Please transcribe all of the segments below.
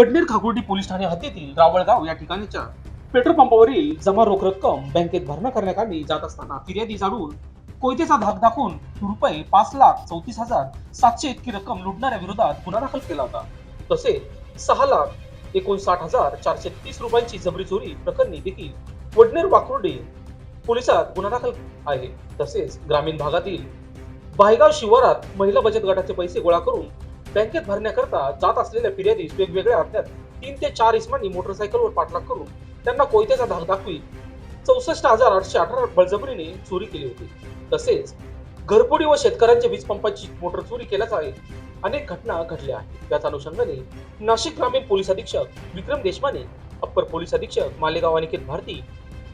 Wadner Khakurdi police Thane हद्दीतील रावळगाव या ठिकाणीच्या petrol पंपावरील जमा रोख रक्कम बँकेत भरणा करण्याकामी जात असताना फिर्यादी जाडून कोयतेचा धाक दाखवून रुपये पाच लाख चौतीस हजार सातशे इतकी रक्कम लुटणाऱ्या विरोधात गुन्हा दाखल केला होता. तसेच सहा लाख एकोणसाठ हजार चारशे तीस रुपयांची जबरी चोरी प्रकरणी देखील वडनेर वाकुर्डी पोलिसात गुन्हा दाखल आहे. तसेच ग्रामीण भागातील भायगाव शिवारात महिला बचत गटाचे पैसे गोळा करून बँकेत भरण्याकरता जात असलेल्या फिर्यादीस वेगवेगळ्या हप्त्यात तीन ते चार इसमांनी मोटरसायकलवर पाठलाग करून त्यांना कोयत्याचा धाक दाखवी चौसष्ट हजार आठशे अठरा बळजबरीने चोरी केली होती. तसेच घरफोडी व शेतकऱ्यांच्या वीज पंपाची मोटर चोरी केल्याचा अनेक घटना घडल्या आहेत. त्याच अनुषंगाने नाशिक ग्रामीण पोलीस अधीक्षक विक्रम देशमाने अप्पर पोलीस अधीक्षक मालेगाव अनिकेत भारती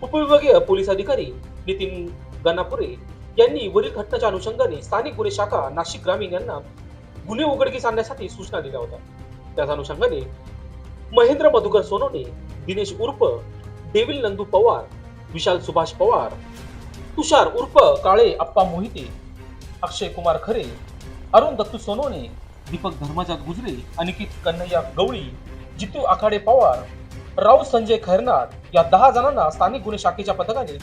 उपविभागीय पोलीस अधिकारी नितीन गणापुरे यांनी वरील घटनेच्या अनुषंगाने स्थानिक गुन्हे शाखा नाशिक ग्रामीण यांना गुन्हे उघडकीस आणण्यासाठी सूचना दिल्या होत्या. त्याच अनुषंगाने महेंद्र मधुकर सोनवणे दिनेश उर्फ देविल नंदू पवार विशाल सुभाष पवार तुषार उर्फ काळे अप्पा मोहिते अक्षय कुमार खरे अरुण दत्तू सोनवणे दीपक धर्मजात गुजरे अनिकित कन्हैया गवळी जितू आखाडे पवार राव संजय खैरनाथ या दहा जणांना स्थानिक गुन्हे शाखेच्या पथकाने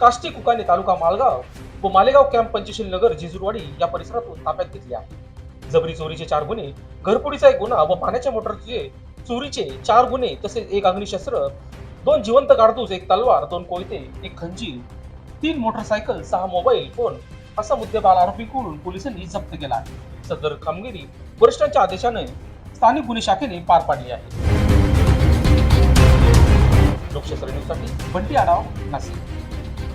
काष्टी कुकाने तालुका मालगाव व मालेगाव कॅम्प पंचशील नगर जिजुरवाडी या परिसरातून ताब्यात घेतले आहे. जबरी चोरीचे चार गुन्हे घरपुडीचा एक गुन्हा व पाण्याच्या मोटरचे चोरीचे चार गुन्हे तसेच एक अग्निशस्त्र दोन जिवंत कारतूस एक तलवार दोन कोयते एक खंजीर तीन मोटरसायकल सहा मोबाईल फोन असा मुद्देमाल आरोपीकडून पोलिसांनी जप्त केला आहे. सदर कामगिरी वरिष्ठांच्या आदेशाने स्थानिक गुन्हे शाखेने पार पाडली आहे. लोकशास्त्र न्यूजसाठी बंटी आढाव नाशिक.